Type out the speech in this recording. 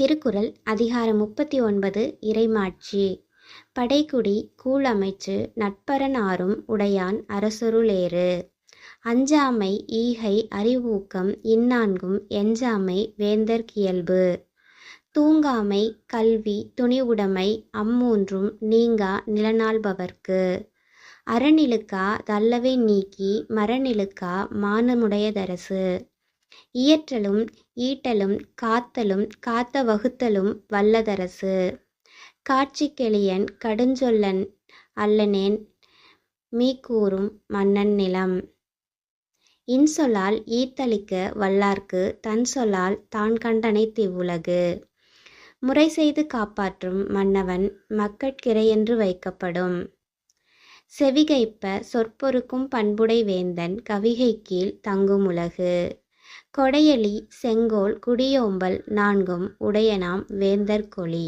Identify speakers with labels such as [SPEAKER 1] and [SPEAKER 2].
[SPEAKER 1] திருக்குறள் அதிகாரம் முப்பத்தி ஒன்பது இறைமாட்சி. படைக்குடி கூழமைச்சு நட்பரன் ஆறும் உடையான் அரசருளேறு. அஞ்சாமை ஈகை அறிவூக்கம் இந்நான்கும் எஞ்சாமை வேந்தர்கியல்பு தூங்காமை கல்வி துணிவுடைமை அம்மூன்றும் நீங்கா நிலநாள்பவர்க்கு. அறநிலுக்கா தல்லவை நீக்கி மரநிலுக்கா மானமுடையதரசு. இயற்றலும் ஈட்டலும் காத்தலும் காத்த வகுத்தலும் வல்லதரசு. காட்சிக்கெளியன் கடுஞ்சொல்லன் அல்லனேன் மீக்கூறும் மன்னன் நிலம். இன்சொல்லால் ஈத்தளிக்க வல்லார்க்கு தன் சொல்லால் தான் கண்டனைத்திவ்வுலகு முறை செய்து காப்பாற்றும் மன்னவன் மக்கட்கிரையென்று வைக்கப்படும். செவிகைப்ப சொற்பொருக்கும் பண்புடை வேந்தன் கவிகை கீழ் தங்கும் உலகு கொடையலி செங்கோல் குடியோம்பல் நான்கும் உடையனாம் வேந்தர் கொளி